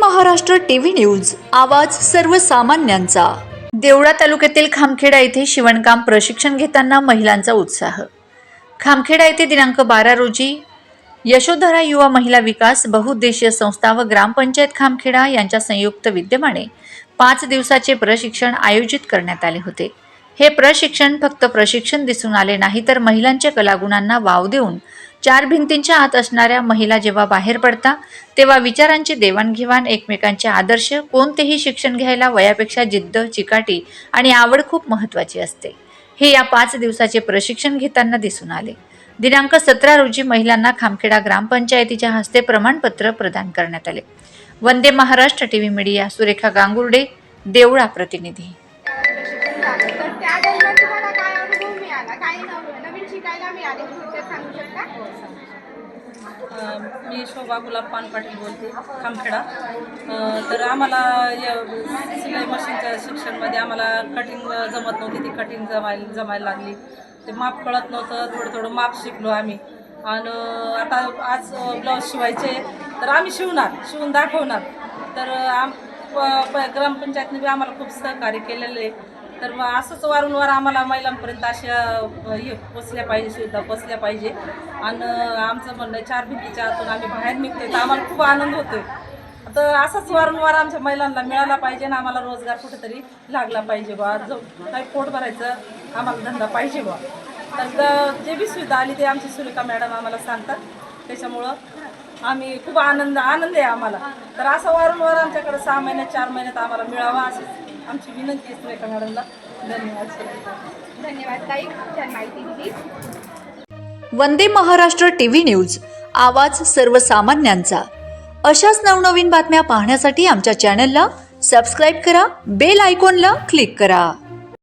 Maharashtra TV news आवाज सर्वसामान्यांचा. देवळा तालुक्यातील खामखेडा येथे शिवणकाम प्रशिक्षण घेताना महिलांचा उत्साह. खामखेडा येथे दिनांक बारा रोजी यशोधरा युवा महिला विकास बहुउद्देशीय संस्था व ग्रामपंचायत खामखेडा यांच्या संयुक्त विद्यमाने पाच दिवसाचे प्रशिक्षण आयोजित करण्यात आले होते. हे प्रशिक्षण फक्त प्रशिक्षण दिसून आले नाही तर महिलांच्या कलागुणांना वाव देऊन चार भिंतींच्या आत असणाऱ्या महिला जेव्हा बाहेर पडता तेव्हा विचारांची देवाणघेवाण एकमेकांचे आदर्श कोणतेही शिक्षण घ्यायला वयापेक्षा जिद्द चिकाटी आणि आवड खूप महत्त्वाची असते. हे या पाच दिवसाचे प्रशिक्षण घेताना दिसून आले. दिनांक सतरा रोजी महिलांना खामखेडा ग्रामपंचायतीच्या हस्ते प्रमाणपत्र प्रदान करण्यात आले. वंदे महाराष्ट्र टीव्ही मीडिया सुरेखा गांगुर्डे देवळा प्रतिनिधी. नवीन शिकायला मिळाले थोडक्यात सांगू शकता? मी शोभा गुलाब पान पाटील बोलते खामखेडा. तर आम्हाला या सिलाई मशीनच्या शिक्षणमध्ये आम्हाला कटिंग जमत नव्हती ती कटिंग जमायला जमायला लागली. ते माप कळत नव्हतं थोडं थोडं माप शिकलो आम्ही. आणि आता आज ब्लाऊज शिवायचे तर आम्ही शिवणार शिवून दाखवणार. तर आम प- प- ग्रामपंचायतने बी आम्हाला खूप सहकार्य केलेलं आहे. तर मग असंच वारंवार आम्हाला महिलांपर्यंत अशा हे पोचल्या पाहिजे सुविधा पोचल्या पाहिजे. आणि आमचं म्हणणं आहे, चार भिंतीच्या आतून आम्ही बाहेर निघतोय तर आम्हाला खूप आनंद होतोय. तर असंच वारंवार आमच्या महिलांना मिळाला पाहिजे आणि आम्हाला रोजगार कुठेतरी लागला पाहिजे बा जो काही पोट भरायचं आम्हाला धंदा पाहिजे बा तर जे बी सुविधा आली ते आमची सुरेखा मॅडम आम्हाला सांगतात. त्याच्यामुळं आम्ही खूप आनंद आनंद आहे आम्हाला. तर असं वारंवार आमच्याकडे सहा महिन्यात चार महिन्यात आम्हाला मिळावा असं आमची विनंती आहे सुरेखा मॅडमला धन्यवाद. धन्यवाद ताई. छान माहिती दिली. वंदे महाराष्ट्र टीव्ही न्यूज आवाज सर्वसामान्यांचा. अशाच नवनवीन बातम्या पाहण्यासाठी आमच्या चॅनलला सबस्क्राईब करा बेल आयकॉनला क्लिक करा.